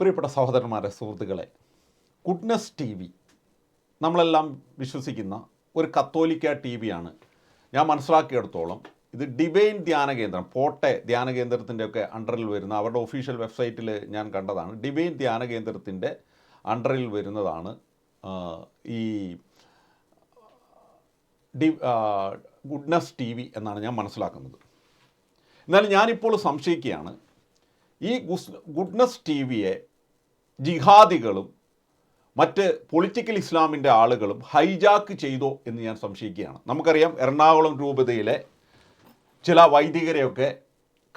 പ്രിയപ്പെട്ട സഹോദരന്മാരെ സുഹൃത്തുക്കളെ ഗുഡ്നസ് ടി വി നമ്മളെല്ലാം വിശ്വസിക്കുന്ന ഒരു കത്തോലിക്ക ടി വിയാണ് ഞാൻ മനസ്സിലാക്കിയെടുത്തോളം ഇത് ഡിവൈൻ ധ്യാന കേന്ദ്രം പോട്ടെ ധ്യാന കേന്ദ്രത്തിന്റെയൊക്കെ അണ്ടറിൽ വരുന്ന അവരുടെ ഒഫീഷ്യൽ വെബ്സൈറ്റിൽ ഞാൻ കണ്ടതാണ്. ഡിവൈൻ ധ്യാന കേന്ദ്രത്തിന്റെ അണ്ടറിൽ വരുന്നതാണ് ഈ ഡി ഗുഡ്നസ് ടി വി എന്നാണ് ഞാൻ മനസ്സിലാക്കുന്നത്. എന്നാലും ഞാനിപ്പോൾ സംശയിക്കുകയാണ് ഈ ഗുഡ്നസ് ടി വിയെ ജിഹാദികളും മറ്റ് പൊളിറ്റിക്കൽ ഇസ്ലാമിന്റെ ആളുകളും ഹൈജാക്ക് ചെയ്തോ എന്ന് ഞാൻ സംശയിക്കുകയാണ്. നമുക്കറിയാം എറണാകുളം രൂപതയിലെ ചില വൈദികരെയൊക്കെ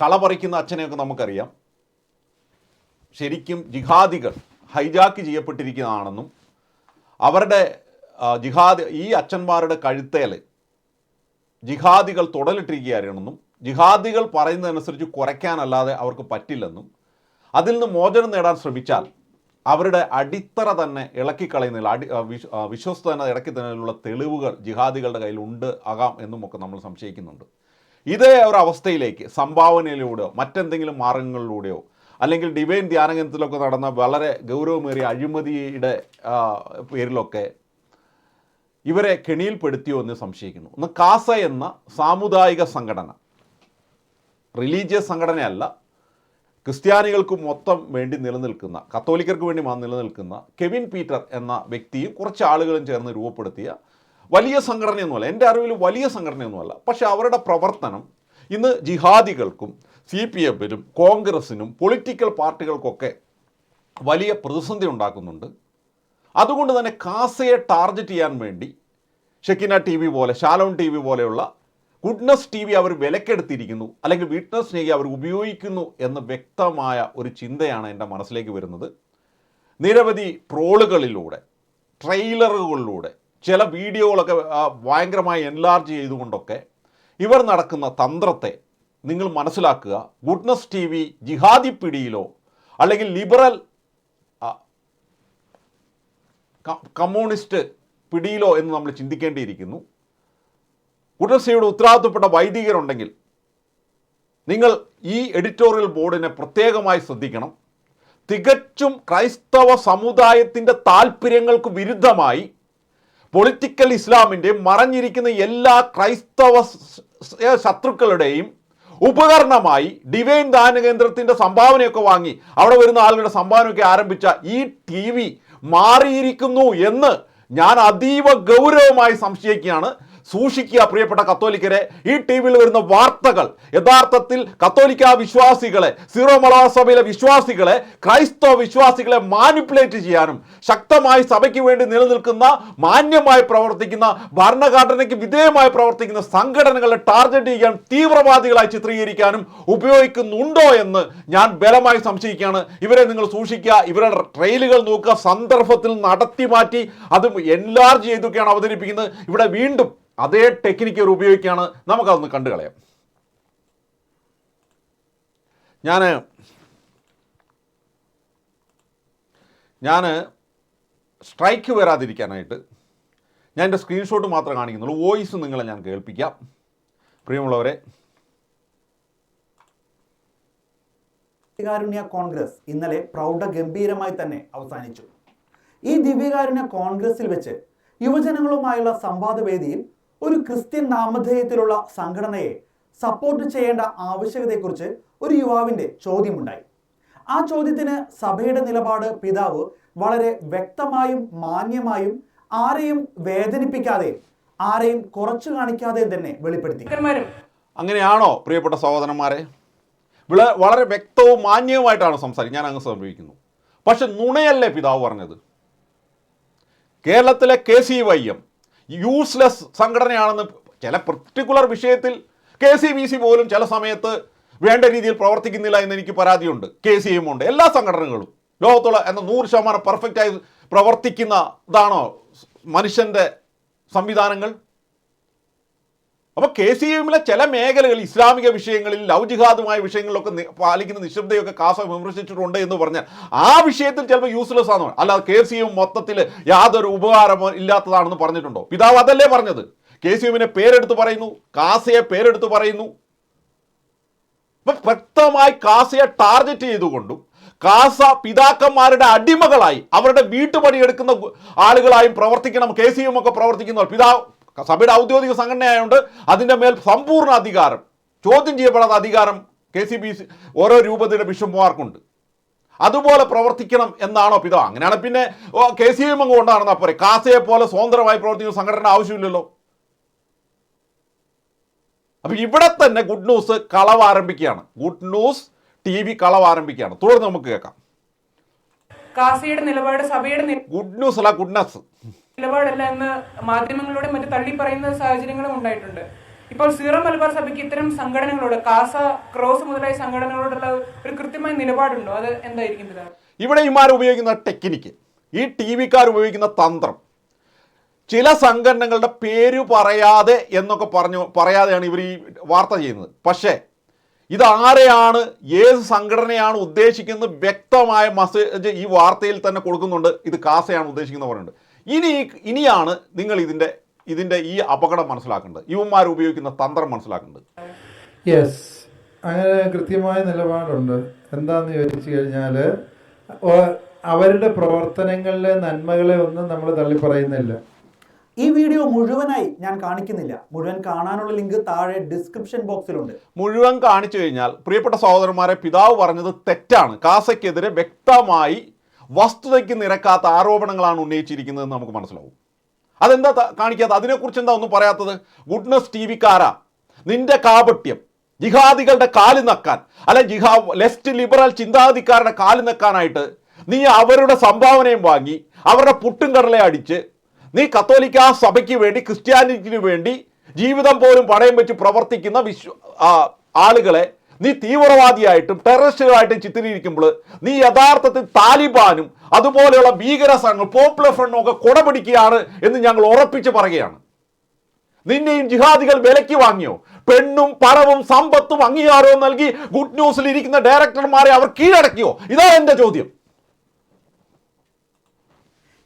കളപറിക്കുന്ന അച്ഛനെയൊക്കെ നമുക്കറിയാം. ശരിക്കും ജിഹാദികൾ ഹൈജാക്ക് ചെയ്യപ്പെട്ടിരിക്കുന്നതാണെന്നും അവരുടെ ജിഹാദ് ഈ അച്ഛന്മാരുടെ കഴുത്തേൽ ജിഹാദികൾ തുടലിട്ടിരിക്കുകയാണെന്നും ജിഹാദികൾ പറയുന്നതനുസരിച്ച് കുറയ്ക്കാനല്ലാതെ അവർക്ക് പറ്റില്ലെന്നും അതിൽ നിന്ന് മോചനം നേടാൻ ശ്രമിച്ചാൽ അവരുടെ അടിത്തറ തന്നെ ഇളക്കിക്കളയുന്നതിൽ അടി വിശ്വസ്ത തന്നെ ഇളക്കി തന്നതിലുള്ള തെളിവുകൾ ജിഹാദികളുടെ കയ്യിൽ ഉണ്ട് ആകാം എന്നുമൊക്കെ നമ്മൾ സംശയിക്കുന്നുണ്ട്. ഇതേ ഒരു അവസ്ഥയിലേക്ക് സംഭാവനയിലൂടെയോ മറ്റെന്തെങ്കിലും മാർഗങ്ങളിലൂടെയോ അല്ലെങ്കിൽ ഡിവൈൻ ധ്യാനകേന്ദ്രത്തിലൊക്കെ നടന്ന വളരെ ഗൗരവമേറിയ അഴിമതിയുടെ പേരിലൊക്കെ ഇവരെ കെണിയിൽപ്പെടുത്തിയോ എന്ന് സംശയിക്കുന്നു. ഒന്ന് കാസ എന്ന സാമുദായിക സംഘടന റിലീജിയസ് സംഘടനയല്ല ക്രിസ്ത്യാനികൾക്ക് മൊത്തം വേണ്ടി നിലനിൽക്കുന്ന കത്തോലിക്കർക്ക് വേണ്ടി നിലനിൽക്കുന്ന കെവിൻ പീറ്റർ എന്ന വ്യക്തിയും കുറച്ച് ആളുകളും ചേർന്ന് രൂപപ്പെടുത്തിയ വലിയ സംഘടനയൊന്നുമല്ല എന്റെ അറിവിൽ വലിയ സംഘടനയൊന്നുമല്ല പക്ഷേ അവരുടെ പ്രവർത്തനം ഇന്ന് ജിഹാദികൾക്കും സി പി എമ്മിനും കോൺഗ്രസിനും പൊളിറ്റിക്കൽ പാർട്ടികൾക്കൊക്കെ വലിയ പ്രതിസന്ധി ഉണ്ടാക്കുന്നുണ്ട്. അതുകൊണ്ട് തന്നെ കാസയെ ടാർഗറ്റ് ചെയ്യാൻ വേണ്ടി ഷെക്കിന ടി വി പോലെ ഷാലോൺ ടി വി പോലെയുള്ള ഗുഡ്നസ് ടി വി അവർ വിലക്കെടുത്തിരിക്കുന്നു അല്ലെങ്കിൽ വീട്ട്നസ് വി അവർ ഉപയോഗിക്കുന്നു എന്ന വ്യക്തമായ ഒരു ചിന്തയാണ് എന്റെ മനസ്സിലേക്ക് വരുന്നത്. നിരവധി ട്രോളുകളിലൂടെ ട്രെയിലറുകളിലൂടെ ചില വീഡിയോകളൊക്കെ ഭയങ്കരമായി എൻലാർജ് ചെയ്തുകൊണ്ടൊക്കെ ഇവർ നടക്കുന്ന തന്ത്രത്തെ നിങ്ങൾ മനസ്സിലാക്കുക. ഗുഡ്നസ് ടി വി ജിഹാദി പിടിയിലോ അല്ലെങ്കിൽ ലിബറൽ കമ്മ്യൂണിസ്റ്റ് പിടിയിലോ എന്ന് നമ്മൾ ചിന്തിക്കേണ്ടിയിരിക്കുന്നു. കുടർസയുടെ ഉത്തരവാദിത്തപ്പെട്ട വൈദികരുണ്ടെങ്കിൽ നിങ്ങൾ ഈ എഡിറ്റോറിയൽ ബോർഡിനെ പ്രത്യേകമായി ശ്രദ്ധിക്കണം. തികച്ചും ക്രൈസ്തവ സമുദായത്തിന്റെ താല്പര്യങ്ങൾക്ക് വിരുദ്ധമായി പൊളിറ്റിക്കൽ ഇസ്ലാമിന്റെ മറഞ്ഞിരിക്കുന്ന എല്ലാ ക്രൈസ്തവ ശത്രുക്കളുടെയും ഉപകരണമായി ഡിവൈൻ ദാനകേന്ദ്രത്തിന്റെ സംഭാവനയൊക്കെ വാങ്ങി അവിടെ വരുന്ന ആളുകളുടെ സംഭാവനയൊക്കെ ആരംഭിച്ച ഈ ടി വി മാറിയിരിക്കുന്നു എന്ന് ഞാൻ അതീവ ഗൗരവമായി സംശയിക്കുകയാണ്. സൂക്ഷിക്കുക പ്രിയപ്പെട്ട കത്തോലിക്കരെ. ഈ ടി വിയിൽ വരുന്ന വാർത്തകൾ യഥാർത്ഥത്തിൽ കത്തോലിക്ക വിശ്വാസികളെ സീറോ മലബാർ സഭയിലെ വിശ്വാസികളെ ക്രൈസ്തവ വിശ്വാസികളെ മാനിപ്പുലേറ്റ് ചെയ്യാനും ശക്തമായി സഭയ്ക്ക് വേണ്ടി നിലനിൽക്കുന്ന മാന്യമായി പ്രവർത്തിക്കുന്ന ഭരണഘടനയ്ക്ക് വിധേയമായി പ്രവർത്തിക്കുന്ന സംഘടനകളെ ടാർഗറ്റ് ചെയ്യാൻ തീവ്രവാദികളായി ചിത്രീകരിക്കാനും ഉപയോഗിക്കുന്നുണ്ടോ എന്ന് ഞാൻ ബലമായി സംശയിക്കുകയാണ്. ഇവരെ നിങ്ങൾ സൂക്ഷിക്കുക ഇവരുടെ ട്രെയിലുകൾ നോക്കുക സന്ദർഭത്തിൽ നടത്തി മാറ്റി അത് എൻലാർജ് ചെയ്തൊക്കെയാണ് അവതരിപ്പിക്കുന്നത്. ഇവിടെ വീണ്ടും അതേ ടെക്നിക്ക് അവർ ഉപയോഗിക്കുകയാണ്. നമുക്കതൊന്ന് കണ്ടു കളയാം. ഞാൻ ഞാൻ സ്ട്രൈക്ക് വരാതിരിക്കാനായിട്ട് ഞാൻ എന്റെ സ്ക്രീൻഷോട്ട് മാത്രമേ കാണിക്കുന്നുള്ളൂ. വോയിസ് നിങ്ങളെ ഞാൻ കേൾപ്പിക്കാം. പ്രിയമുള്ളവരെ. ദിവ്യകാരുണ്യ കോൺഗ്രസ് ഇന്നലെ പ്രൗഢഗംഭീരമായി തന്നെ അവസാനിച്ചു. ഈ ദിവ്യകാരുണ്യ കോൺഗ്രസിൽ വെച്ച് യുവജനങ്ങളുമായുള്ള സംവാദവേദിയിൽ ഒരു ക്രിസ്ത്യൻ നാമധേയത്തിലുള്ള സംഘടനയെ സപ്പോർട്ട് ചെയ്യേണ്ട ആവശ്യകതയെക്കുറിച്ച് ഒരു യുവാവിന്റെ ചോദ്യമുണ്ടായി. ആ ചോദ്യത്തിന് സഭയുടെ നിലപാട് പിതാവ് വളരെ വ്യക്തമായും മാന്യമായും ആരെയും വേദനിപ്പിക്കാതെ ആരെയും കുറച്ചു കാണിക്കാതെ തന്നെ വെളിപ്പെടുത്തി. അങ്ങനെയാണോ പ്രിയപ്പെട്ട സഹോദരന്മാരെ? വളരെ വ്യക്തവും മാന്യവുമായിട്ടാണ് സംസാരിക്കുന്നത്. ഞാൻ അങ്ങ് സംഭവിക്കുന്നു പക്ഷെ നുണയല്ലേ പിതാവ് പറഞ്ഞത്? കേരളത്തിലെ K C Y M useless സംഘടനയാണെന്ന് ചില പർട്ടിക്കുലർ വിഷയത്തിൽ കെ സി ബി സി പോലും ചില സമയത്ത് വേണ്ട രീതിയിൽ പ്രവർത്തിക്കുന്നില്ല എന്ന് എനിക്ക് പരാതിയുണ്ട്. കെ സി എം ഉണ്ട്. എല്ലാ സംഘടനകളും ലോകത്തുള്ള എന്ന നൂറ് ശതമാനം പെർഫെക്റ്റായി പ്രവർത്തിക്കുന്നതാണോ മനുഷ്യന്റെ സംവിധാനങ്ങൾ? അപ്പോൾ കെ സി എമ്മിലെ ചില മേഖലകൾ ഇസ്ലാമിക വിഷയങ്ങളിൽ ലവ് വിഷയങ്ങളിലൊക്കെ പാലിക്കുന്ന നിശബ്ദയൊക്കെ കാസ വിമർശിച്ചിട്ടുണ്ട് എന്ന് പറഞ്ഞാൽ ആ വിഷയത്തിൽ ചിലപ്പോൾ യൂസ്ലെസ് ആണ് അല്ലാതെ കെ സി എം മൊത്തത്തിൽ യാതൊരു ഉപകാരമോ ഇല്ലാത്തതാണെന്ന് പറഞ്ഞിട്ടുണ്ടോ? പിതാവ് അതല്ലേ പറഞ്ഞത്. കെ സി എമ്മിനെ പേരെടുത്ത് പറയുന്നു കാസയെ പേരെടുത്ത് പറയുന്നു. അപ്പൊ വ്യക്തമായി കാസയെ ടാർഗറ്റ് ചെയ്തുകൊണ്ടും കാസ പിതാക്കന്മാരുടെ അടിമകളായി അവരുടെ വീട്ടുപണിയെടുക്കുന്ന ആളുകളായും പ്രവർത്തിക്കണം കെ സി എം ഒക്കെ പ്രവർത്തിക്കുന്നവർ. പിതാവ് സഭയുടെ ഔദ്യോഗിക സംഘടനയായതുകൊണ്ട് അതിന്റെ മേൽ സമ്പൂർണ അധികാരം. ചോദ്യം ചെയ്യപ്പെടാത്ത അധികാരം കെ സി ബി സി ഓരോ രൂപതയുടെ ബിഷപ്പുമാർക്കുണ്ട്. അതുപോലെ പ്രവർത്തിക്കണം എന്നാണോ പിതാവ് അങ്ങനെയാണ് പിന്നെ കെ സി എം അങ്ങ് കൊണ്ടാണെന്നാ പോരെ കാസയെ പോലെ സ്വതന്ത്രമായി പ്രവർത്തിക്കുന്ന സംഘടന ആവശ്യമില്ലല്ലോ. അപ്പൊ ഇവിടെ തന്നെ ഗുഡ് ന്യൂസ് കളവ് ആരംഭിക്കുകയാണ്. ഗുഡ് ന്യൂസ് ടി വി കളവ് ആരംഭിക്കുകയാണ്. തുടർന്ന് നമുക്ക് കേൾക്കാം. കാസിയുടെ നിലപാട് സഭയുടെ ഗുഡ് ന്യൂസ് അല്ല ഗുഡ്നസ് നിലപാടല്ല എന്ന് മാധ്യമങ്ങളിലൂടെ മറ്റു തള്ളി പറയുന്ന സാഹചര്യങ്ങളും ഉണ്ടായിട്ടുണ്ട്. ഇപ്പോൾ സീറോ മലബാർ സഭയ്ക്ക് ഇത്തരം സംഘടനകളോട് കാസ ക്രോസ് മുതലായ സംഘടനകളോടുള്ള ഒരു കൃത്യമായ നിലപാടുണ്ടോ? അത് എന്തായിരിക്കും ഇവിടെ ഇമാർ ഉപയോഗിക്കുന്ന ടെക്നിക്ക് ഈ ടി വിക്കാർ ഉപയോഗിക്കുന്ന തന്ത്രം ചില സംഘടനകളുടെ പേര് പറയാതെ എന്നൊക്കെ പറഞ്ഞു പറയാതെയാണ് ഇവർ ഈ വാർത്ത ചെയ്യുന്നത്. പക്ഷേ ഇത് ആരെയാണ് ഏത് സംഘടനയാണ് ഉദ്ദേശിക്കുന്നത് വ്യക്തമായ മെസ്സേജ് ഈ വാർത്തയിൽ തന്നെ കൊടുക്കുന്നുണ്ട്. ഇത് കാസയാണ് ഉദ്ദേശിക്കുന്നത് പറയുന്നുണ്ട് ഇനി ഇനിയാണ് നിങ്ങൾ ഇതിന്റെ ഇതിന്റെ ഈ അപകടം മനസ്സിലാക്കേണ്ടത്. യുവന്മാർ ഉപയോഗിക്കുന്ന തന്ത്രം മനസ്സിലാക്കേണ്ടത്. യെസ് അങ്ങനെ കൃത്യമായ നിലപാടുണ്ട്. എന്താന്ന് ചോദിച്ചു കഴിഞ്ഞാൽ അവരുടെ പ്രവർത്തനങ്ങളിലെ നന്മകളെ ഒന്നും നമ്മൾ തള്ളിപ്പറയുന്നില്ല. ഈ വീഡിയോ മുഴുവനായി ഞാൻ കാണിക്കുന്നില്ല. മുഴുവൻ കാണാനുള്ള ലിങ്ക് താഴെ ഡിസ്ക്രിപ്ഷൻ ബോക്സിലുണ്ട്. മുഴുവൻ കാണിച്ചു കഴിഞ്ഞാൽ പ്രിയപ്പെട്ട സഹോദരന്മാരെ പിതാവ് പറഞ്ഞത് തെറ്റാണ്. കാസയ്ക്കെതിരെ വ്യക്തമായി വസ്തുതയ്ക്ക് നിരക്കാത്ത ആരോപണങ്ങളാണ് ഉന്നയിച്ചിരിക്കുന്നതെന്ന് നമുക്ക് മനസ്സിലാവും. അതെന്താ കാണിക്കാത്ത? അതിനെക്കുറിച്ച് എന്താ ഒന്നും പറയാത്തത്? ഗുഡ്നസ് ടി വിക്കാരാ നിന്റെ കാപട്യം ജിഹാദികളുടെ കാൽ നക്കാൻ അല്ലെ ജിഹാ ലെഫ്റ്റ് ലിബറൽ ചിന്താഗതിക്കാരുടെ കാൽ നക്കാനായിട്ട് നീ അവരുടെ സംഭാവനയും വാങ്ങി അവരുടെ പുട്ടും കടലെ അടിച്ച് നീ കത്തോലിക്ക സഭയ്ക്ക് വേണ്ടി ക്രിസ്ത്യാനിറ്റിന് വേണ്ടി ജീവിതം പോലും പണയം വെച്ച് പ്രവർത്തിക്കുന്ന വിശ്വ ആളുകളെ നീ തീവ്രവാദിയായിട്ടും ടെററിസ്റ്റുകളായിട്ടും ചിത്രീകരിക്കുമ്പോൾ നീ യഥാർത്ഥത്തിൽ താലിബാനും അതുപോലെയുള്ള ഭീകര സംഘങ്ങൾ പോപ്പുലർ ഫ്രണ്ടും ഒക്കെ കുടപിടിക്കുകയാണ് എന്ന് ഞങ്ങൾ ഉറപ്പിച്ച് പറയുകയാണ്. നിന്നെയും ജിഹാദികൾ വിലയ്ക്ക് വാങ്ങിയോ? പെണ്ണും പണവും സമ്പത്തും അംഗീകാരവും നൽകി ഗുഡ് ന്യൂസിൽ ഇരിക്കുന്ന ഡയറക്ടർമാരെ അവർ കീഴടക്കിയോ? ഇതാണ് എന്റെ ചോദ്യം.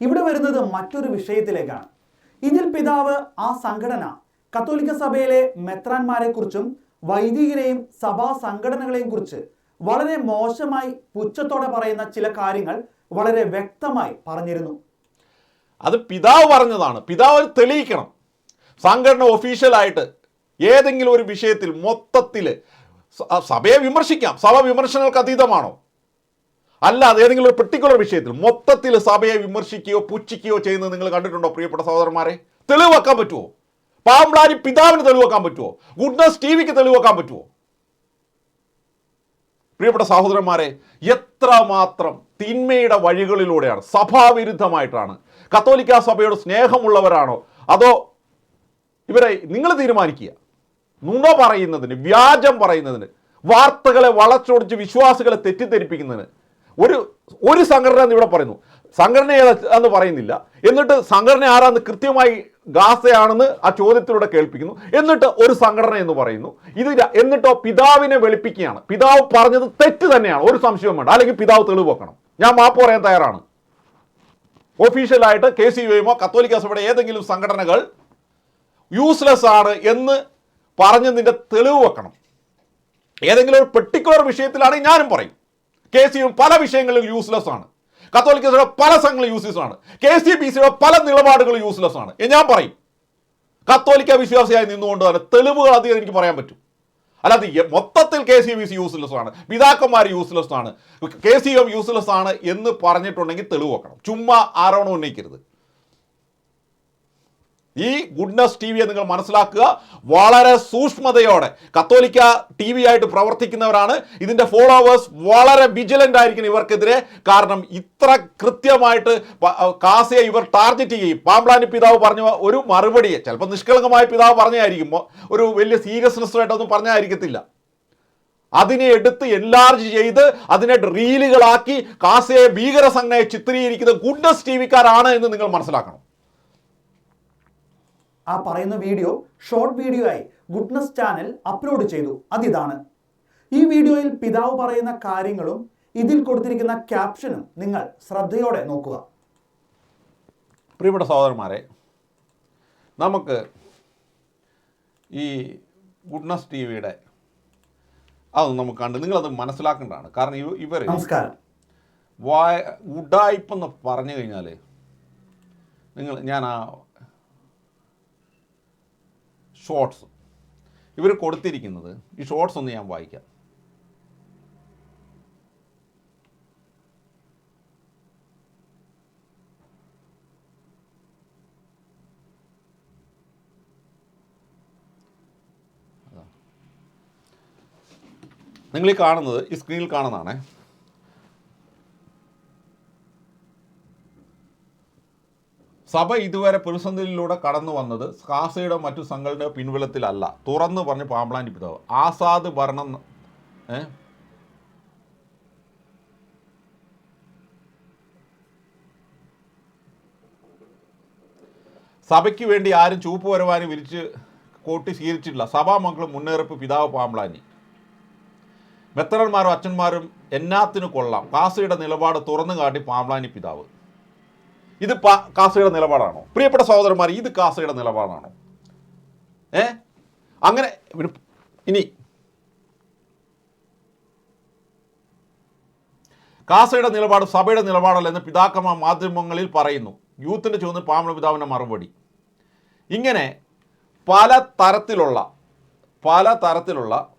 ഇവിടെ വരുന്നത് മറ്റൊരു വിഷയത്തിലേക്കാണ്. ഇതിൽ പിതാവ് ആ സംഘടന കത്തോലിക്ക സഭയിലെ മെത്രാന്മാരെ കുറിച്ചും വൈദികരെയും സഭാ സംഘടനകളെയും കുറിച്ച് വളരെ മോശമായി പുച്ഛത്തോടെ പറയുന്ന ചില കാര്യങ്ങൾ വളരെ വ്യക്തമായി പറഞ്ഞിരുന്നു. അത് പിതാവ് പറഞ്ഞതാണ്. പിതാവ് തെളിയിക്കണം. സംഘടന ഒഫീഷ്യലായിട്ട് ഏതെങ്കിലും ഒരു വിഷയത്തിൽ മൊത്തത്തിൽ സഭയെ വിമർശിക്കാം. സഭ വിമർശനങ്ങൾക്ക് അതീതമാണോ? അല്ലാതെ ഏതെങ്കിലും ഒരു പെർട്ടിക്കുലർ വിഷയത്തിൽ മൊത്തത്തിൽ സഭയെ വിമർശിക്കുകയോ പുച്ഛിക്കുകയോ ചെയ്യുന്നത് നിങ്ങൾ കണ്ടിട്ടുണ്ടോ പ്രിയപ്പെട്ട സഹോദരന്മാരെ? തെളിവാക്കാൻ വെക്കാൻ പറ്റുമോ പാമ്പ്ലാരി പിതാവിന് തെളിവാക്കാൻ പറ്റുമോ ഗുഡ്നസ് ടി വിക്ക് തെളിവാക്കാൻ പറ്റുമോ പ്രിയപ്പെട്ട സഹോദരന്മാരെ എത്ര മാത്രം തിന്മയുടെ വഴികളിലൂടെയാണ് സഭാവിരുദ്ധമായിട്ടാണ് കത്തോലിക്ക സഭയോട് സ്നേഹമുള്ളവരാണോ അതോ ഇവരെ നിങ്ങൾ തീരുമാനിക്കുക? നുണ പറയുന്നതിന് വ്യാജം പറയുന്നതിന് വാർത്തകളെ വളച്ചൊടിച്ച് വിശ്വാസികളെ തെറ്റിദ്ധരിപ്പിക്കുന്നതിന്. ഒരു ഒരു സംഘടന എന്ന് ഇവിടെ പറയുന്നു. സംഘടന ഏതാന്ന് പറയുന്നില്ല. എന്നിട്ട് സംഘടന ആരാന്ന് കൃത്യമായി ഗാസയാണെന്ന് ആ ചോദ്യത്തിലൂടെ കേൾപ്പിക്കുന്നു. എന്നിട്ട് ഒരു സംഘടന എന്ന് പറയുന്നു. ഇത് എന്നിട്ടോ പിതാവിനെ വെളുപ്പിക്കുകയാണ്. പിതാവ് പറഞ്ഞത് തെറ്റ് തന്നെയാണ്. ഒരു സംശയം വേണ്ട. അല്ലെങ്കിൽ പിതാവ് തെളിവ് വെക്കണം. ഞാൻ മാപ്പ് പറയാൻ തയ്യാറാണ്. ഒഫീഷ്യലായിട്ട് കെ സി യുമോ കത്തോലിക്ക സഭയുടെ ഏതെങ്കിലും സംഘടനകൾ യൂസ്ലെസ് ആണ് എന്ന് പറഞ്ഞതിന്റെ തെളിവ് വെക്കണം. ഏതെങ്കിലും ഒരു പെർട്ടിക്കുലർ വിഷയത്തിലാണെങ്കിൽ ഞാനും പറയും. കെ സി പല വിഷയങ്ങളിലും യൂസ്ലെസ് ആണ്. കത്തോലിക്ക സഭയുടെ പല സംഘങ്ങളും യൂസ്ലെസ് ആണ്. കെ സി ബി സിയുടെ പല നിലപാടുകളും യൂസ്ലെസ് ആണ്. ഞാൻ പറയും കത്തോലിക്ക വിശ്വാസിയായി നിന്നുകൊണ്ട് തന്നെ തെളിവുകൾ അധികം എനിക്ക് പറയാൻ പറ്റും. അല്ലാതെ മൊത്തത്തിൽ K C B C useless ആണ്. പിതാക്കന്മാർ യൂസ്ലെസ് ആണ്. കെ സി എം യൂസ്ലെസ് ആണ് എന്ന് പറഞ്ഞിട്ടുണ്ടെങ്കിൽ തെളിവ് വെക്കണം. ചുമ്മാ ആരോപണം ഉന്നയിക്കരുത്. ഈ ഗുഡ്നസ് ടി വിയെ നിങ്ങൾ മനസ്സിലാക്കുക. വളരെ സൂക്ഷ്മതയോടെ. കത്തോലിക്ക ടി വി ആയിട്ട് പ്രവർത്തിക്കുന്നവരാണ്. ഇതിന്റെ ഫോളോവേഴ്സ് വളരെ വിജിലന്റ് ആയിരിക്കണം ഇവർക്കെതിരെ. കാരണം ഇത്ര കൃത്യമായിട്ട് കാസയെ ഇവർ ടാർഗറ്റ് ചെയ്യും. പാമ്പ്ലാനി പിതാവ് പറഞ്ഞ ഒരു മറുപടിയെ ചിലപ്പോൾ നിഷ്കളങ്കമായ പിതാവ് പറഞ്ഞായിരിക്കും. ഒരു വലിയ സീരിയസ്നെസ്സായിട്ടൊന്നും പറഞ്ഞായിരിക്കത്തില്ല. അതിനെ എടുത്ത് എൻലാർജ് ചെയ്ത് അതിനെ റീലുകളാക്കി കാസയെ ഭീകര സംഘടനയെ ചിത്രീകരിക്കുന്ന ഗുഡ്നസ് ടി വിക്കാരാണ് എന്ന് നിങ്ങൾ മനസ്സിലാക്കണം. ആ പറയുന്ന വീഡിയോ ഷോർട്ട് വീഡിയോ ആയി ഗുഡ്നസ് ചാനൽ അപ്ലോഡ് ചെയ്തു. അതിതാണ്. ഈ വീഡിയോയിൽ പിതാവ് പറയുന്ന കാര്യങ്ങളും ഇതിൽ കൊടുത്തിരിക്കുന്ന ക്യാപ്ഷനും നിങ്ങൾ ശ്രദ്ധയോടെ നോക്കുക. പ്രിയപ്പെട്ട സഹോദരന്മാരെ നമുക്ക് ഈ ഗുഡ്നസ് ടി വിയുടെ അത് നമുക്ക് കണ്ട് നിങ്ങളത് മനസ്സിലാക്കേണ്ടതാണ്. കാരണം ഇവ ഇവർ നമസ്കാരം. വായ ഉഡായിപ്പെന്ന് പറഞ്ഞു കഴിഞ്ഞാൽ നിങ്ങൾ ഞാൻ ആ ഷോർട്സ്. ഇവർ കൊടുത്തിരിക്കുന്നത് ഈ ഷോർട്സ് ഒന്ന് ഞാൻ വായിക്കാം. നിങ്ങൾ ഈ കാണുന്നത് ഈ സ്ക്രീനിൽ കാണുന്നതാണേ. സഭ ഇതുവരെ പ്രതിസന്ധിയിലൂടെ കടന്നു വന്നത് കാസയുടെ മറ്റു സംഘടന പിൻബലത്തിലല്ല. തുറന്നു പറഞ്ഞ് പാമ്പളാനി പിതാവ്. ആസാദ് ഭരണം സഭയ്ക്ക് വേണ്ടി ആരും ചൂപ്പ് വരവാനും വിരിച്ച് കോട്ടി സ്വീകരിച്ചിട്ടില്ല. സഭാമംഗളം മുന്നേറിപ്പ് പിതാവ് പാമ്പ്ലാനി മെത്തറന്മാരും അച്ഛന്മാരും എന്നാത്തിനു കൊള്ളാം. കാസയുടെ നിലപാട് തുറന്നു കാട്ടി പാമ്പ്ലാനി പിതാവ്. ഇത് കാസയുടെ നിലപാടാണോ? പ്രിയപ്പെട്ട സഹോദരന്മാർ ഇത് കാസയുടെ നിലപാടാണോ? ഏ? അങ്ങനെ ഇനി കാസയുടെ നിലപാട് സഭയുടെ നിലപാടല്ല എന്ന് പിതാക്കന്മാർ മാധ്യമങ്ങളിൽ പറയുന്നു. യൂത്തിന്റെ ചോദ്യം പാമ്പ പിതാവിന്റെ മറുപടി. ഇങ്ങനെ പല തരത്തിലുള്ള പല തരത്തിലുള്ള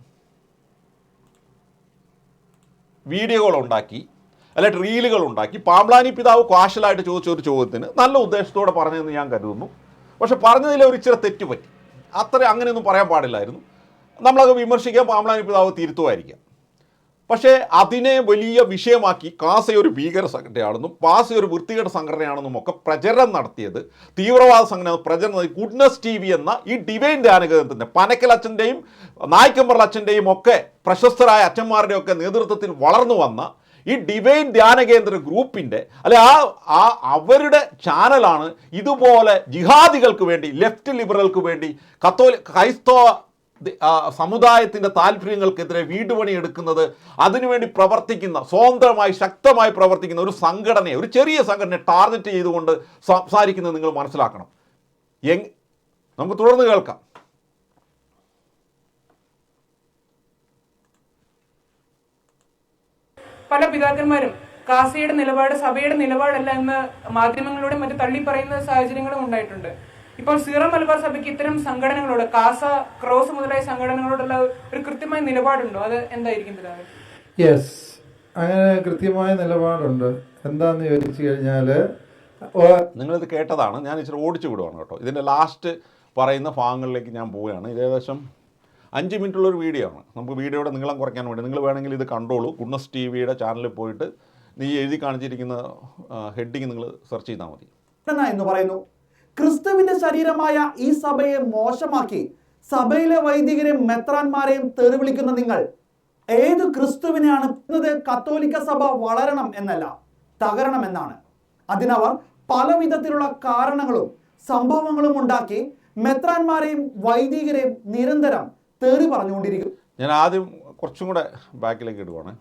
വീഡിയോകൾ ഉണ്ടാക്കി അല്ലെങ്കിൽ റീലുകൾ ഉണ്ടാക്കി. പാമ്പ്ലാനി പിതാവ് ക്വാഷലായിട്ട് ചോദിച്ച ഒരു ചോദ്യത്തിന് നല്ല ഉദ്ദേശത്തോടെ പറഞ്ഞതെന്ന് ഞാൻ കരുതുന്നു. പക്ഷെ പറഞ്ഞതിൽ ഒരു ഇച്ചിരി തെറ്റുപറ്റി. അത്ര അങ്ങനെയൊന്നും പറയാൻ പാടില്ലായിരുന്നു. നമ്മളത് വിമർശിക്കാൻ പാമ്പ്ലാനി പിതാവ് തിരുത്തുമായിരിക്കാം. പക്ഷേ അതിനെ വലിയ വിഷയമാക്കി കാസ ഒരു ഭീകര സംഘടനയാണെന്നും പാസ ഒരു വൃത്തികെട്ട സംഘടനയാണെന്നും ഒക്കെ പ്രചരണം നടത്തിയത് തീവ്രവാദ സംഘടന പ്രചരണം ഗുഡ്നസ് ടി വി എന്ന ഈ ഡിവൈൻ ധ്യാനകേന്ദ്രത്തിന്റെ പനക്കൽ അച്ഛന്റെയും നായ്ക്കമ്പറൽ അച്ഛന്റെയും ഒക്കെ പ്രശസ്തരായ അച്ഛന്മാരുടെയൊക്കെ നേതൃത്വത്തിൽ വളർന്നു വന്ന ഈ ഡിവൈൻ ധ്യാനകേന്ദ്ര ഗ്രൂപ്പിന്റെ അല്ലെ ആ ആ അവരുടെ ചാനലാണ് ഇതുപോലെ ജിഹാദികൾക്ക് വേണ്ടി ലെഫ്റ്റ് ലിബറൽക്ക് വേണ്ടി കത്തോലി ക്രൈസ്തവ സമുദായത്തിന്റെ താല്പര്യങ്ങൾക്കെതിരെ വീടുപണി എടുക്കുന്നത് അതിനുവേണ്ടി പ്രവർത്തിക്കുന്ന സ്വതന്ത്രമായി ശക്തമായി പ്രവർത്തിക്കുന്ന ഒരു സംഘടനയെ ഒരു ചെറിയ സംഘടനയെ ടാർഗറ്റ് ചെയ്തുകൊണ്ട് സംസാരിക്കുന്നത് നിങ്ങൾ മനസ്സിലാക്കണം. എങ് നമുക്ക് തുടർന്ന് കേൾക്കാം. പല പിതാക്കന്മാരും കാസിയുടെ നിലപാട് സഭയുടെ നിലപാടല്ല എന്ന് മാധ്യമങ്ങളിലൂടെ മറ്റു തള്ളി പറയുന്ന സാഹചര്യങ്ങളും ഉണ്ടായിട്ടുണ്ട്. ഇപ്പോൾ സീറോ മലബാർ സഭയ്ക്ക് ഇത്തരം സംഘടനകളോട് കാസ ക്രോസ് മുതലായ സംഘടനകളോടുള്ള ഒരു കൃത്യമായ നിലപാടുണ്ടോ? അത് എന്തായിരിക്കും പിതാവ്? യെസ് അങ്ങനെ കൃത്യമായ നിലപാടുണ്ട്. എന്താന്ന് ചോദിച്ചു കഴിഞ്ഞാൽ നിങ്ങളിത് കേട്ടതാണ്. ഞാൻ ഇച്ചിരി ഓടിച്ചു വിടുവാണ് കേട്ടോ. ഇതിന്റെ ലാസ്റ്റ് പറയുന്ന ഭാഗങ്ങളിലേക്ക് ഞാൻ പോവുകയാണ്. ഇത് ഏകദേശം അഞ്ച് മിനിറ്റുള്ള ഒരു വീഡിയോ ആണ്. നമുക്ക് വീഡിയോയുടെ നീളം കുറയ്ക്കാൻ വേണ്ടി. നിങ്ങൾ വേണമെങ്കിൽ ഇത് കണ്ടോളൂ. ഗുഡ്നസ് ടി വിയുടെ ചാനലിൽ പോയിട്ട് നീ എഴുതി കാണിച്ചിരിക്കുന്ന ഹെഡിങ് നിങ്ങൾ സെർച്ച് ചെയ്താൽ മതി. എന്ന് പറയുന്നു? ക്രിസ്തുവിന്റെ ശരീരമായ ഈ സഭയെ മോശമാക്കി സഭയിലെ വൈദികരെയും മെത്രാന്മാരെയും തെറിവിളിക്കുന്ന നിങ്ങൾ ഏത് ക്രിസ്തുവിനെയാണ് കത്തോലിക്ക സഭ വളരണം എന്നല്ല തകരണം എന്നാണ്. അതിനവർ പല വിധത്തിലുള്ള കാരണങ്ങളും സംഭവങ്ങളും ഉണ്ടാക്കി മെത്രാന്മാരെയും വൈദികരെയും നിരന്തരം തെറി പറഞ്ഞുകൊണ്ടിരിക്കും. ഞാൻ ആദ്യം കുറച്ചും കൂടെ ബാക്കിലേക്ക് ഇടുവാണ്.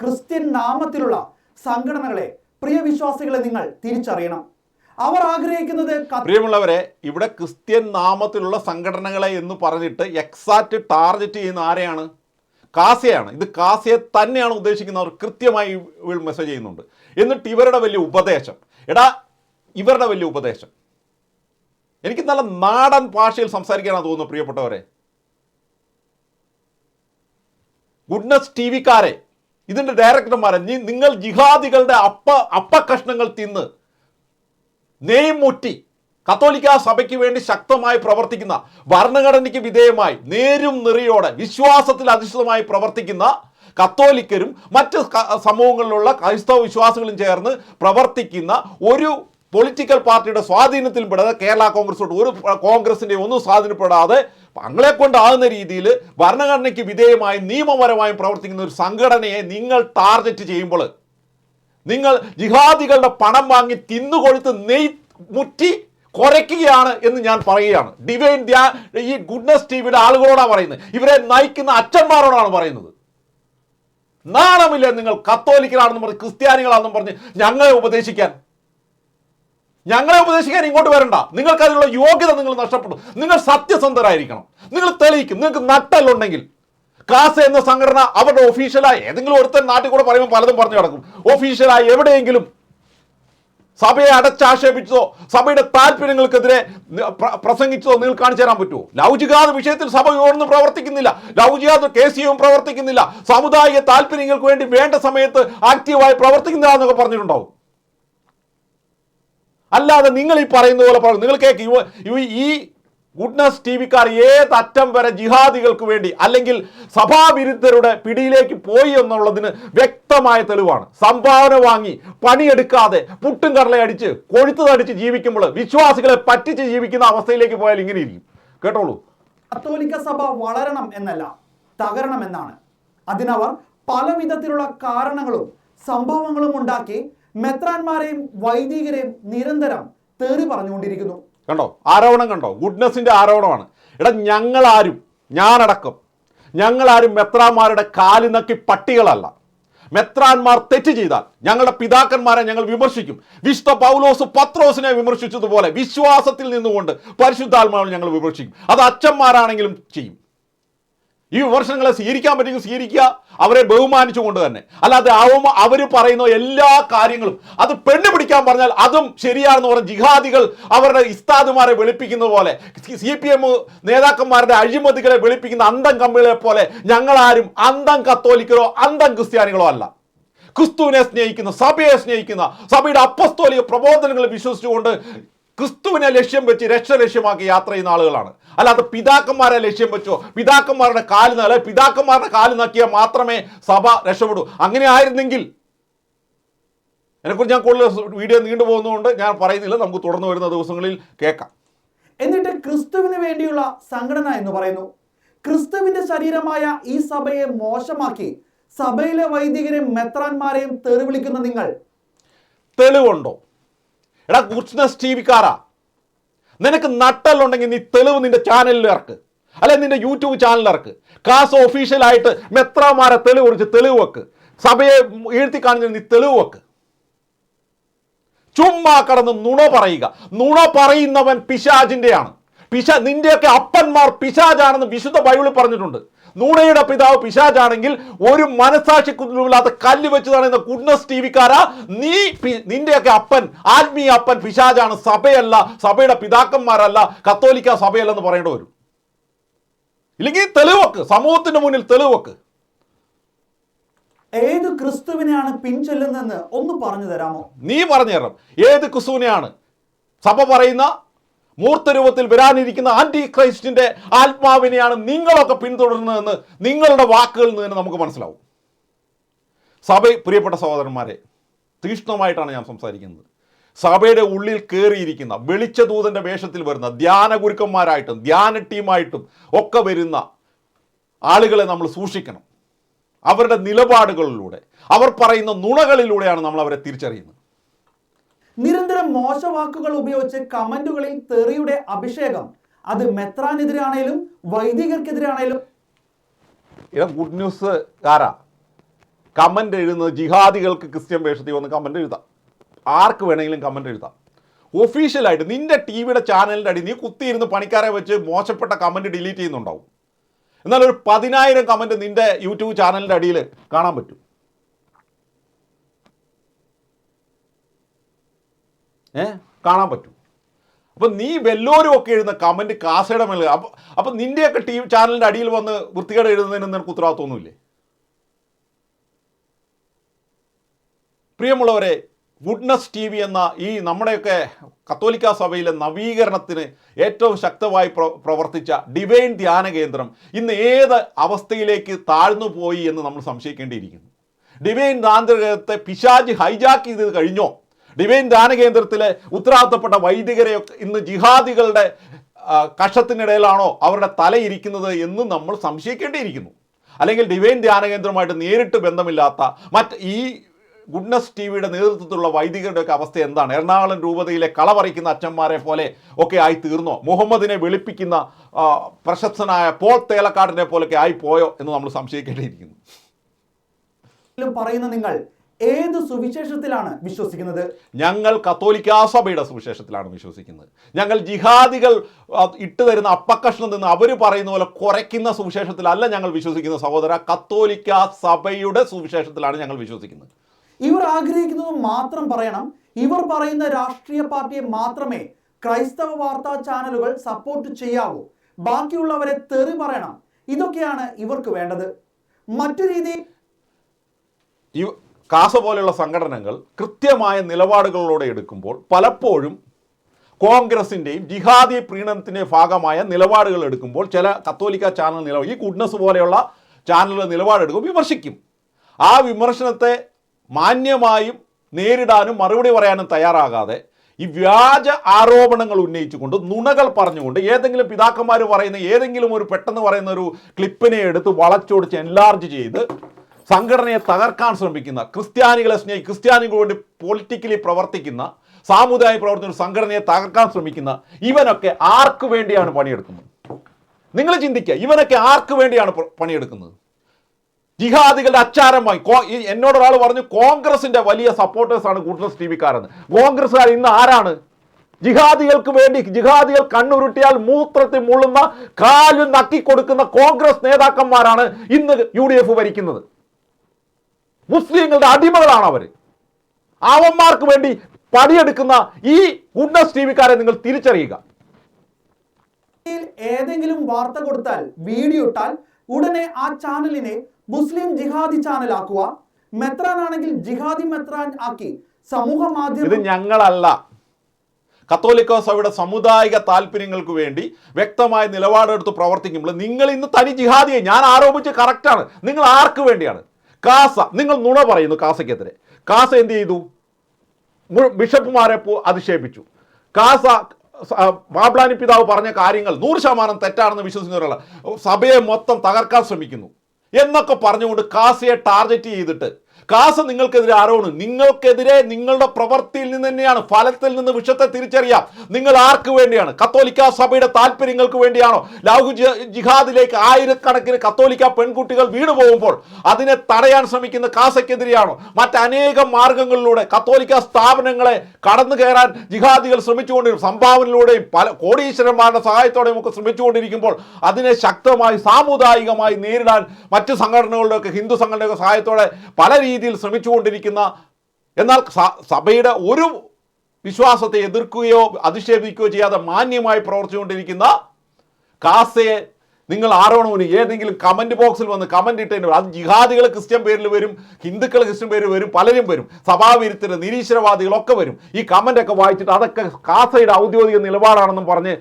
ക്രിസ്ത്യൻ നാമത്തിലുള്ള സംഘടനകളെ പ്രിയ വിശ്വാസികളെ നിങ്ങൾ തിരിച്ചറിയണം. അവർ ആഗ്രഹിക്കുന്നത് പ്രിയമുള്ളവരെ ഇവിടെ ക്രിസ്ത്യൻ നാമത്തിലുള്ള സംഘടനകളെ എന്ന് പറഞ്ഞിട്ട് എക്സാക്റ്റ് ടാർഗറ്റ് ചെയ്യുന്ന ആരെയാണ്? കാസയാണ്. ഇത് കാസയെ തന്നെയാണ് ഉദ്ദേശിക്കുന്നവർ കൃത്യമായി ഇവർ മെസ്സേജ് ചെയ്യുന്നുണ്ട്. എന്നിട്ട് ഇവരുടെ വലിയ ഉപദേശം. എടാ ഇവരുടെ വലിയ ഉപദേശം. എനിക്ക് നല്ല നാടൻ ഭാഷയിൽ സംസാരിക്കാനാണ് തോന്നുന്നു പ്രിയപ്പെട്ടവരെ. ഗുഡ്നസ് ടി വിക്കാരെ ഇതിന്റെ ഡയറക്ടർമാരെ നിങ്ങൾ ജിഹാദികളുടെ അപ്പ അപ്പ കഷ്ണങ്ങൾ തിന്ന് നെയ്യും മുറ്റി കത്തോലിക്ക സഭയ്ക്ക് വേണ്ടി ശക്തമായി പ്രവർത്തിക്കുന്ന ഭരണഘടനയ്ക്ക് വിധേയമായി നേരും നിറയോടെ വിശ്വാസത്തിൽ അധിഷ്ഠിതമായി പ്രവർത്തിക്കുന്ന കത്തോലിക്കരും മറ്റ് സമൂഹങ്ങളിലുള്ള ക്രൈസ്തവ വിശ്വാസികളും ചേർന്ന് പ്രവർത്തിക്കുന്ന ഒരു പൊളിറ്റിക്കൽ പാർട്ടിയുടെ സ്വാധീനത്തിൽ പെടാതെ കേരള കോൺഗ്രസോട്ട് ഒരു കോൺഗ്രസിന്റെ ഒന്നും സ്വാധീനപ്പെടാതെ തങ്ങളെ കൊണ്ടാകുന്ന രീതിയിൽ ഭരണഘടനയ്ക്ക് വിധേയമായും നിയമപരമായും പ്രവർത്തിക്കുന്ന ഒരു സംഘടനയെ നിങ്ങൾ ടാർഗറ്റ് ചെയ്യുമ്പോൾ നിങ്ങൾ ജിഹാദികളുടെ പണം വാങ്ങി തിന്നുകൊഴുത്ത് നെയ് മുറ്റി കുറയ്ക്കുകയാണ് എന്ന് ഞാൻ പറയുകയാണ്. ഡിവൈൻ ധ്യാ ഈ ഗുഡ്നസ് ടിവിയുടെ ആളുകളോടാണ് പറയുന്നത്. ഇവരെ നയിക്കുന്ന അച്ഛന്മാരോടാണ് പറയുന്നത്. നാണമില്ല നിങ്ങൾ കത്തോലിക്കലാണെന്ന് പറഞ്ഞ് ക്രിസ്ത്യാനികളാണെന്നും പറഞ്ഞ് ഞങ്ങളെ ഉപദേശിക്കാൻ. ഞങ്ങളെ ഉപദേശിക്കാൻ ഇങ്ങോട്ട് വരണ്ട. നിങ്ങൾക്ക് അതിനുള്ള യോഗ്യത നിങ്ങൾ നഷ്ടപ്പെടും. നിങ്ങൾ സത്യസന്ധരായിരിക്കണം. നിങ്ങൾ തെളിയിക്കും. നിങ്ങൾക്ക് നട്ടല്ലുണ്ടെങ്കിൽ. കാസ എന്ന സംഘടന അവരുടെ ഒഫീഷ്യലായി ഏതെങ്കിലും ഒരുത്തൻ നാട്ടിൽ കൂടെ പറയുമ്പോൾ പലതും പറഞ്ഞു കിടക്കും ഒഫീഷ്യലായി എവിടെയെങ്കിലും സഭയെ അടച്ചാക്ഷേപിച്ചതോ സഭയുടെ താല്പര്യങ്ങൾക്കെതിരെ പ്രസംഗിച്ചതോ നിങ്ങൾ കാണിച്ചു തരാൻ പറ്റുമോ? ലൗചികാത വിഷയത്തിൽ സഭ ഒന്നും പ്രവർത്തിക്കുന്നില്ല. ലൗചികാത കെ സി യും പ്രവർത്തിക്കുന്നില്ല. സാമുദായിക താല്പര്യങ്ങൾക്ക് വേണ്ടി വേണ്ട സമയത്ത് ആക്റ്റീവായി പ്രവർത്തിക്കുന്നില്ല എന്നൊക്കെ പറഞ്ഞിട്ടുണ്ടാവും. അല്ലാതെ നിങ്ങൾ ഈ പറയുന്ന പോലെ പറഞ്ഞു. നിങ്ങൾ കേക്ക് ഇവ ഇവ- ഈ ഗുഡ്നസ് ടി വിക്കാർ ഏത് അറ്റം വരെ ജിഹാദികൾക്ക് വേണ്ടി അല്ലെങ്കിൽ സഭാവിരുദ്ധരുടെ പിടിയിലേക്ക് പോയി എന്നുള്ളതിന് വ്യക്തമായ തെളിവാണ്. സംഭാവന വാങ്ങി പണിയെടുക്കാതെ പുട്ടും കടലയടിച്ച് കൊഴുത്തതടിച്ച് ജീവിക്കുമ്പോൾ വിശ്വാസികളെ പറ്റിച്ച് ജീവിക്കുന്ന അവസ്ഥയിലേക്ക് പോയാൽ ഇങ്ങനെ ഇരിക്കും കേട്ടോളൂ. കത്തോലിക്ക സഭ വളരണം എന്നല്ല തകരണം എന്നാണ്. അതിനവർ പല വിധത്തിലുള്ള കാരണങ്ങളും സംഭവങ്ങളും ഉണ്ടാക്കി മെത്രാന്മാരെയും വൈദികരെയും നിരന്തരം തേറി പറഞ്ഞുകൊണ്ടിരിക്കുന്നു. കണ്ടോ? ആരോപണം കണ്ടോ? ഗുഡ്നസിന്റെ ആരോപണമാണ്. എടാ ഞങ്ങളാരും ഞാനടക്കം ഞങ്ങളാരും മെത്രാന്മാരുടെ കാലിനക്കി പട്ടികളല്ല. മെത്രാന്മാർ തെറ്റ് ചെയ്താൽ ഞങ്ങളുടെ പിതാക്കന്മാരെ ഞങ്ങൾ വിമർശിക്കും. വിശുദ്ധ പൗലോസ് പത്രോസിനെ വിമർശിച്ചതുപോലെ വിശ്വാസത്തിൽ നിന്നുകൊണ്ട് പരിശുദ്ധാത്മാവിനെ ഞങ്ങൾ വിമർശിക്കും. അത് അച്ഛന്മാരാണെങ്കിലും ചെയ്യും. ഈ വിമർശനങ്ങളെ സ്വീകരിക്കാൻ പറ്റുമെങ്കിൽ സ്വീകരിക്കുക അവരെ ബഹുമാനിച്ചുകൊണ്ട് തന്നെ. അല്ലാതെ അവ അവർ പറയുന്ന എല്ലാ കാര്യങ്ങളും അത് പെണ്ണ് പിടിക്കാൻ പറഞ്ഞാൽ അതും ശരിയാണെന്ന് പറഞ്ഞ ജിഹാദികൾ അവരുടെ ഇസ്താദുമാരെ വെളുപ്പിക്കുന്നത് പോലെ സി പി എം നേതാക്കന്മാരുടെ അഴിമതികളെ വെളുപ്പിക്കുന്ന അന്തം കമ്പികളെ പോലെ ഞങ്ങളാരും അന്തം കത്തോലിക്കലോ അന്തം ക്രിസ്ത്യാനികളോ അല്ല. ക്രിസ്തുവിനെ സ്നേഹിക്കുന്ന സഭയെ സ്നേഹിക്കുന്ന സഭയുടെ അപ്പസ്തോലിക പ്രബോധനങ്ങൾ വിശ്വസിച്ചുകൊണ്ട് ക്രിസ്തുവിനെ ലക്ഷ്യം വെച്ച് രക്ഷ ലക്ഷ്യമാക്കി യാത്ര ചെയ്യുന്ന ആളുകളാണ്. അല്ലാതെ പിതാക്കന്മാരെ ലക്ഷ്യം വെച്ചോ പിതാക്കന്മാരുടെ കാൽ നല്ല പിതാക്കന്മാരുടെ കാൽ നക്കിയാൽ മാത്രമേ സഭ രക്ഷപ്പെടൂ. അങ്ങനെ ആയിരുന്നെങ്കിൽ എന്നെക്കുറിച്ച് ഞാൻ കൂടുതൽ വീഡിയോ നീണ്ടു പോകുന്നതുകൊണ്ട് ഞാൻ പറയുന്നില്ല നമുക്ക് തുടർന്ന് വരുന്ന ദിവസങ്ങളിൽ കേൾക്കാം. എന്നിട്ട് ക്രിസ്തുവിന് വേണ്ടിയുള്ള സംഘടന എന്ന് പറയുന്നു. ക്രിസ്തുവിന്റെ ശരീരമായ ഈ സഭയെ മോശമാക്കി സഭയിലെ വൈദികരെയും മെത്രാന്മാരെയും തെറി വിളിക്കുന്ന നിങ്ങൾ. തെളിവുണ്ടോ? എടാ ഗുഡ്നസ് ടി വിക്കാരാ നിനക്ക് നട്ടലുണ്ടെങ്കിൽ നീ തെളിവ് നിന്റെ ചാനലിൽ ഇറക്ക്. അല്ലെ നിന്റെ യൂട്യൂബ് ചാനലിൽ ഇറക്ക്. കാസ് ഒഫീഷ്യലായിട്ട് മെത്രാമാരെ തെളിവ് കുറിച്ച് തെളിവ് വെക്ക്. സഭയെ ഈഴ്ത്തി കാണുന്ന നീ തെളിവ് വെക്ക്. ചുമ്മാ കടന്ന് നുണ പറയുക. നുണ പറയുന്നവൻ പിശാജിന്റെയാണ് പിശ നിന്റെയൊക്കെ അപ്പന്മാർ പിശാജാണെന്ന് വിശുദ്ധ ബൈബിളിൽ പറഞ്ഞിട്ടുണ്ട്. നൂണയുടെ പിതാവ് പിശാജാണെങ്കിൽ ഒരു മനസാക്ഷി മനസാക്ഷിക്കുള്ളില്ലാത്ത കല്ല് വെച്ച് തടയുന്ന ഗുഡ്നസ് ടി വിക്കാരാ നീ നിന്റെയൊക്കെ അപ്പൻ ആത്മീയ അപ്പൻ പിശാജാണ് സഭയല്ല സഭയുടെ പിതാക്കന്മാരല്ല കത്തോലിക്ക സഭയല്ലെന്ന് പറയേണ്ടി വരും. ഇല്ലെങ്കിൽ തെളിവെക്ക് സമൂഹത്തിന്റെ മുന്നിൽ തെളിവെക്ക്. ഏത് ക്രിസ്തുവിനെയാണ് പിൻചൊല്ലുന്നതെന്ന് ഒന്ന് പറഞ്ഞു തരാമോ? നീ പറഞ്ഞു തരണം ഏത് ക്രിസ്തുവിനെയാണ്? സഭ പറയുന്ന മൂർത്തരൂപത്തിൽ വരാനിരിക്കുന്ന ആന്റി ക്രൈസ്റ്റിന്റെ ആത്മാവിനെയാണ് നിങ്ങളൊക്കെ പിന്തുടരുന്നതെന്ന് നിങ്ങളുടെ വാക്കുകളിൽ നിന്ന് തന്നെ നമുക്ക് മനസ്സിലാവും. സഭ പ്രിയപ്പെട്ട സഹോദരന്മാരെ തീക്ഷ്ണമായിട്ടാണ് ഞാൻ സംസാരിക്കുന്നത്. സഭയുടെ ഉള്ളിൽ കയറിയിരിക്കുന്ന വെളിച്ചദൂതന്റെ വേഷത്തിൽ വരുന്ന ധ്യാന ഗുരുക്കന്മാരായിട്ടും ധ്യാന ടീമായിട്ടും ഒക്കെ വരുന്ന ആളുകളെ നമ്മൾ സൂക്ഷിക്കണം. അവരുടെ നിലപാടുകളിലൂടെ അവർ പറയുന്ന നുണകളിലൂടെയാണ് നമ്മൾ അവരെ തിരിച്ചറിയുന്നത്. നിരന്തരം മോശവാക്കുകൾ ഉപയോഗിച്ച് കമന്റുകളിൽ തെറിയുടെ അഭിഷേകം. അത് മെത്രാനെതിരാണേലും വൈദികർക്കെതിരാണേലും ഇടം ഗുഡ് ന്യൂസ് കാരാ. കമന്റ് എഴുതുന്നത് ജിഹാദികൾക്ക് ക്രിസ്ത്യൻ വേഷത്തിൽ വന്ന് കമന്റ് എഴുതാം. ആർക്ക് വേണമെങ്കിലും കമന്റ് എഴുതാം. ഒഫീഷ്യലായിട്ട് നിന്റെ ടി വിയുടെ ചാനലിന്റെ അടി നീ കുത്തിയിരുന്ന് പണിക്കാരെ വെച്ച് മോശപ്പെട്ട കമന്റ് ഡിലീറ്റ് ചെയ്യുന്നുണ്ടാവും. എന്നാൽ ഒരു പതിനായിരം കമന്റ് നിന്റെ യൂട്യൂബ് ചാനലിന്റെ അടിയിൽ കാണാൻ പറ്റും. കാണാൻ പറ്റും. അപ്പം നീ വല്ലോരും ഒക്കെ എഴുതുന്ന കമന്റ് കാസയുടെ മേലെ അപ്പം അപ്പം നിന്റെയൊക്കെ ടി വി ചാനലിന്റെ അടിയിൽ വന്ന് വൃത്തികേട് എഴുതുന്നതിന് നിനക്ക് ഉത്തരവാദിത്തമൊന്നുമില്ലേ പ്രിയമുള്ളവരെ ഗുഡ്നസ് ടി വി എന്ന ഈ നമ്മുടെയൊക്കെ കത്തോലിക്ക സഭയിലെ നവീകരണത്തിന് ഏറ്റവും ശക്തമായി പ്രവർത്തിച്ച ഡിവൈൻ ധ്യാന കേന്ദ്രം ഇന്ന് ഏത് അവസ്ഥയിലേക്ക് താഴ്ന്നു പോയി എന്ന് നമ്മൾ സംശയിക്കേണ്ടിയിരിക്കുന്നു. ഡിവൈൻ ധ്യാനത്തെ പിശാജ് ഹൈജാക്ക് ചെയ്ത് കഴിഞ്ഞോ? ഡിവൈൻ ദാനകേന്ദ്രത്തിലെ കേന്ദ്രത്തിലെ ഉത്തരവാദിത്തപ്പെട്ട വൈദികരെയൊക്കെ ഇന്ന് ജിഹാദികളുടെ കഷത്തിനിടയിലാണോ അവരുടെ തലയിരിക്കുന്നത് എന്ന് നമ്മൾ സംശയിക്കേണ്ടിയിരിക്കുന്നു. അല്ലെങ്കിൽ ഡിവൈൻ ധ്യാന കേന്ദ്രമായിട്ട് നേരിട്ട് ബന്ധമില്ലാത്ത മറ്റ് ഈ ഗുഡ്നസ് ടി വിയുടെ നേതൃത്വത്തിലുള്ള വൈദികരുടെയൊക്കെ അവസ്ഥ എന്താണ്? എറണാകുളം രൂപതയിലെ കളപറിക്കുന്ന അച്ഛന്മാരെ പോലെ ഒക്കെ ആയി തീർന്നോ? മുഹമ്മദിനെ വെളുപ്പിക്കുന്ന പ്രശസ്തനായ പോൾ തേലക്കാടിനെ പോലൊക്കെ ആയി പോയോ എന്ന് നമ്മൾ സംശയിക്കേണ്ടിയിരിക്കുന്നു. പറയുന്ന നിങ്ങൾ ഏത് സുവിശേഷത്തിലാണ് വിശ്വസിക്കുന്നത്? ഞങ്ങൾ കത്തോലിക്ക സഭയുടെ സുവിശേഷത്തിലാണ് വിശ്വസിക്കുന്നത്. ഞങ്ങൾ ജിഹാദികൾ ഇട്ടു തരുന്ന അപ്പക്കഷ്ണം നിന്ന് അവർ പറയുന്ന പോലെ കുറയ്ക്കുന്ന സുവിശേഷത്തിലല്ല ഞങ്ങൾ വിശ്വസിക്കുന്ന സഹോദര. കത്തോലിക്ക സഭയുടെ സുവിശേഷത്തിലാണ് ഞങ്ങൾ വിശ്വസിക്കുന്നത്. ഇവർ ആഗ്രഹിക്കുന്നത് മാത്രം പറയണം. ഇവർ പറയുന്ന രാഷ്ട്രീയ പാർട്ടിയെ മാത്രമേ ക്രൈസ്തവ വാർത്താ ചാനലുകൾ സപ്പോർട്ട് ചെയ്യാവൂ. ബാക്കിയുള്ളവരെ തെറി പറയണം. ഇതൊക്കെയാണ് ഇവർക്ക് വേണ്ടത്. മറ്റു രീതി കാസ പോലെയുള്ള സംഘടനകൾ കൃത്യമായ നിലപാടുകളിലൂടെ എടുക്കുമ്പോൾ പലപ്പോഴും കോൺഗ്രസിന്റെയും ജിഹാദി പ്രീണനത്തിന്റെയും ഭാഗമായ നിലപാടുകൾ എടുക്കുമ്പോൾ ചില കത്തോലിക്ക ചാനൽ നിലപാട് ഈ ഗുഡ്നസ് പോലെയുള്ള ചാനലുകൾ നിലപാടെടുക്കും വിമർശിക്കും. ആ വിമർശനത്തെ മാന്യമായും നേരിടാനും മറുപടി പറയാനും തയ്യാറാകാതെ ഈ വ്യാജ ആരോപണങ്ങൾ ഉന്നയിച്ചുകൊണ്ട് നുണകൾ പറഞ്ഞുകൊണ്ട് ഏതെങ്കിലും പിതാക്കന്മാർ പറയുന്ന ഏതെങ്കിലും ഒരു പെട്ടെന്ന് പറയുന്ന ഒരു ക്ലിപ്പിനെ എടുത്ത് വളച്ചൊടിച്ച് എൻലാർജ് ചെയ്ത് സംഘടനയെ തകർക്കാൻ ശ്രമിക്കുന്ന ക്രിസ്ത്യാനികളെ സ്നേഹി ക്രിസ്ത്യാനികൾ വേണ്ടി പൊളിറ്റിക്കലി പ്രവർത്തിക്കുന്ന സാമുദായിക പ്രവർത്തന സംഘടനയെ തകർക്കാൻ ശ്രമിക്കുന്ന ഇവനൊക്കെ ആർക്ക് വേണ്ടിയാണ് പണിയെടുക്കുന്നത്? നിങ്ങൾ ചിന്തിക്കുക ഇവനൊക്കെ ആർക്ക് വേണ്ടിയാണ് പണിയെടുക്കുന്നത്? ജിഹാദികളുടെ അച്ചാരമായി എന്നോട് ഒരാൾ പറഞ്ഞു കോൺഗ്രസിന്റെ വലിയ സപ്പോർട്ടേഴ്സാണ് ഗുഡ്നസ് ടി വിക്കാരെന്ന്. കോൺഗ്രസ്സുകാർ ഇന്ന് ആരാണ്? ജിഹാദികൾക്ക് വേണ്ടി ജിഹാദികൾ കണ്ണുരുട്ടിയാൽ മൂത്രത്തിൽ മുള്ളുന്ന കാലും നക്കി കൊടുക്കുന്ന കോൺഗ്രസ് നേതാക്കന്മാരാണ് ഇന്ന് യു ഭരിക്കുന്നത്. മുസ്ലിങ്ങളുടെ അടിമകളാണ് അവർ അവന്മാർക്ക് വേണ്ടി പണിയെടുക്കുന്ന ഈ ഗുഡ്നസ് ടി വിക്കാരെ നിങ്ങൾ തിരിച്ചറിയുക. ഏതെങ്കിലും വാർത്ത കൊടുത്താൽ വീഡിയോ ഇട്ടാൽ ഉടനെ ആ ചാനലിനെ മുസ്ലിം ജിഹാദി ചാനൽ ആക്കുക. മെത്രാൻ ആണെങ്കിൽ ജിഹാദി മെത്രാൻ ആക്കി. സമൂഹ ഇത് ഞങ്ങളല്ല. കത്തോലിക്കോസ് സഭയുടെ സമുദായിക താല്പര്യങ്ങൾക്ക് വേണ്ടി വ്യക്തമായ നിലപാടെടുത്ത് പ്രവർത്തിക്കുമ്പോൾ നിങ്ങൾ ഇന്ന് തനി ജിഹാദിയെ ഞാൻ ആരോപിച്ച് കറക്റ്റാണ് നിങ്ങൾ ആർക്ക് വേണ്ടിയാണ്? കാസ നിങ്ങൾ നുണ പറയുന്നു കാസയ്ക്കെതിരെ. കാസ എന്ത് ചെയ്തു? ബിഷപ്പുമാരെ അധിക്ഷേപിച്ചു. കാസ മാബ്ലാനി പിതാവ് പറഞ്ഞ കാര്യങ്ങൾ നൂറ് ശതമാനം തെറ്റാണെന്ന് വിശ്വസിക്കുന്ന ഒരാളാണ് സഭയെ മൊത്തം തകർക്കാൻ ശ്രമിക്കുന്നു. എന്നൊക്കെ പറഞ്ഞുകൊണ്ട് കാസയെ ടാർഗറ്റ് ചെയ്തിട്ട് കാസ നിങ്ങൾക്കെതിരെ ആരോപണം. നിങ്ങൾക്കെതിരെ നിങ്ങളുടെ പ്രവൃത്തിയിൽ നിന്ന് തന്നെയാണ് ഫലത്തിൽ നിന്ന് വിഷത്തെ തിരിച്ചറിയാം. നിങ്ങൾ ആർക്ക് വേണ്ടിയാണ്? കത്തോലിക്ക സഭയുടെ താല്പര്യങ്ങൾക്ക് വേണ്ടിയാണോ? ലൗഹു ജിഹാദിലേക്ക് ആയിരക്കണക്കിന് കത്തോലിക്ക പെൺകുട്ടികൾ വീണു പോകുമ്പോൾ അതിനെ തടയാൻ ശ്രമിക്കുന്ന കാസയ്ക്കെതിരെയാണോ? മറ്റനേകം മാർഗങ്ങളിലൂടെ കത്തോലിക്ക സ്ഥാപനങ്ങളെ കടന്നു കയറാൻ ജിഹാദികൾ ശ്രമിച്ചുകൊണ്ടിരിക്കും സംഭാവനയിലൂടെയും പല കോടീശ്വരന്മാരുടെ സഹായത്തോടെയും ഒക്കെ ശ്രമിച്ചുകൊണ്ടിരിക്കുമ്പോൾ അതിനെ ശക്തമായി സാമുദായികമായി നേരിടാൻ മറ്റ് സംഘടനകളുടെയൊക്കെ ഹിന്ദു സംഘടനയുടെ സഹായത്തോടെ പല രീതിയിൽ ശ്രമിച്ചുകൊണ്ടിരിക്കുന്ന എന്നാൽ സഭയുടെ ഒരു വിശ്വാസത്തെ എതിർക്കുകയോ അധിക്ഷേപിക്കുകയോ ചെയ്യാതെ മാന്യമായി പ്രവർത്തിച്ചുകൊണ്ടിരിക്കുന്ന കാസയെ നിങ്ങൾ ആരോണമിന് ഏതെങ്കിലും കമന്റ് ബോക്സിൽ വന്ന് കമന്റ് ഇട്ടതിന് അത് ജിഹാദികൾ ക്രിസ്ത്യൻ പേരിൽ വരും ഹിന്ദുക്കൾ ക്രിസ്ത്യൻ പേരിൽ വരും പലരും വരും സഭാവിരുദ്ധര് നിരീശ്വരവാദികളൊക്കെ വരും. ഈ കമന്റ് ഒക്കെ വായിച്ചിട്ട് അതൊക്കെ കാസയുടെ ഔദ്യോഗിക നിലപാടാണെന്നും പറഞ്ഞ്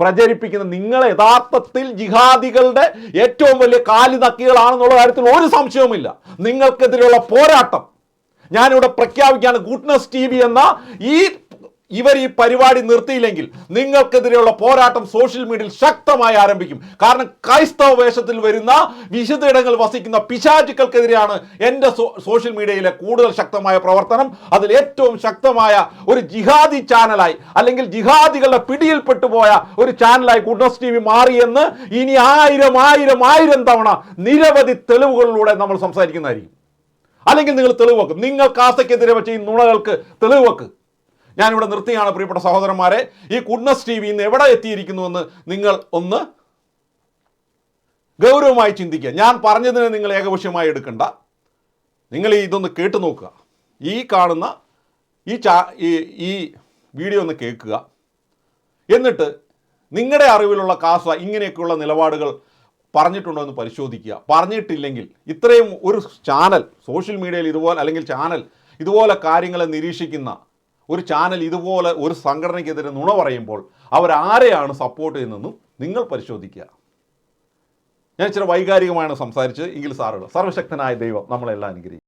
പ്രചരിപ്പിക്കുന്ന നിങ്ങൾ യഥാർത്ഥത്തിൽ ജിഹാദികളുടെ ഏറ്റവും വലിയ കാലി നക്കികളാണെന്നുള്ള കാര്യത്തിൽ ഒരു സംശയവുമില്ല. നിങ്ങൾക്കെതിരെയുള്ള പോരാട്ടം. ഞാനിവിടെ പ്രഖ്യാപിക്കുകയാണ് ഗുഡ്നസ് ടി വി എന്ന ഈ ഇവർ ഈ പരിപാടി നിർത്തിയില്ലെങ്കിൽ നിങ്ങൾക്കെതിരെയുള്ള പോരാട്ടം സോഷ്യൽ മീഡിയയിൽ ശക്തമായി ആരംഭിക്കും. കാരണം ക്രൈസ്തവ വേഷത്തിൽ വരുന്ന വിശുദ്ധയിടങ്ങൾ വസിക്കുന്ന പിശാചുക്കൾക്കെതിരെയാണ് എന്റെ സോഷ്യൽ മീഡിയയിലെ കൂടുതൽ ശക്തമായ പ്രവർത്തനം. അതിൽ ഏറ്റവും ശക്തമായ ഒരു ജിഹാദി ചാനലായി അല്ലെങ്കിൽ ജിഹാദികളുടെ പിടിയിൽപ്പെട്ടു പോയ ഒരു ചാനലായി ഗുഡ്നസ് ടി വി മാറിയെന്ന് ഇനി ആയിരം ആയിരം ആയിരം തവണ നിരവധി തെളിവുകളിലൂടെ നമ്മൾ സംസാരിക്കുന്നതായിരിക്കും. അല്ലെങ്കിൽ നിങ്ങൾ തെളിവ് വെക്കും. നിങ്ങൾ കാസയ്ക്കെതിരെ വെച്ച ഈ നുണകൾക്ക് തെളിവ് വെക്ക്. ഞാനിവിടെ നിർത്തിയാണ് പ്രിയപ്പെട്ട സഹോദരന്മാരെ. ഈ കുഡ്നസ് ടി വി ഇന്ന് എവിടെ എത്തിയിരിക്കുന്നുവെന്ന് നിങ്ങൾ ഒന്ന് ഗൗരവമായി ചിന്തിക്കുക. ഞാൻ പറഞ്ഞതിനെ നിങ്ങൾ ഏകപക്ഷീയമായി എടുക്കണ്ട. നിങ്ങൾ ഇതൊന്ന് കേട്ടു നോക്കുക. ഈ കാണുന്ന ഈ ചാ ഈ വീഡിയോ ഒന്ന് കേൾക്കുക. എന്നിട്ട് നിങ്ങളുടെ അറിവിലുള്ള കാസ ഇങ്ങനെയൊക്കെയുള്ള നിലപാടുകൾ പറഞ്ഞിട്ടുണ്ടോ എന്ന് പരിശോധിക്കുക. പറഞ്ഞിട്ടില്ലെങ്കിൽ ഇത്രയും ഒരു ചാനൽ സോഷ്യൽ മീഡിയയിൽ ഇതുപോലെ അല്ലെങ്കിൽ ചാനൽ ഇതുപോലെ കാര്യങ്ങളെ നിരീക്ഷിക്കുന്ന ഒരു ചാനൽ ഇതുപോലെ ഒരു സംഘടനയ്ക്കെതിരെ നുണ പറയുമ്പോൾ അവരാരെയാണ് സപ്പോർട്ട് ചെയ്യുന്നതെന്നും നിങ്ങൾ പരിശോധിക്കുക. ഞാൻ ഇച്ചിരി വൈകാരികമായാണ് സംസാരിച്ചത്. എങ്കിൽ സാറുകൾ സർവശക്തനായ ദൈവം നമ്മളെല്ലാം അനുഗ്രഹിക്കും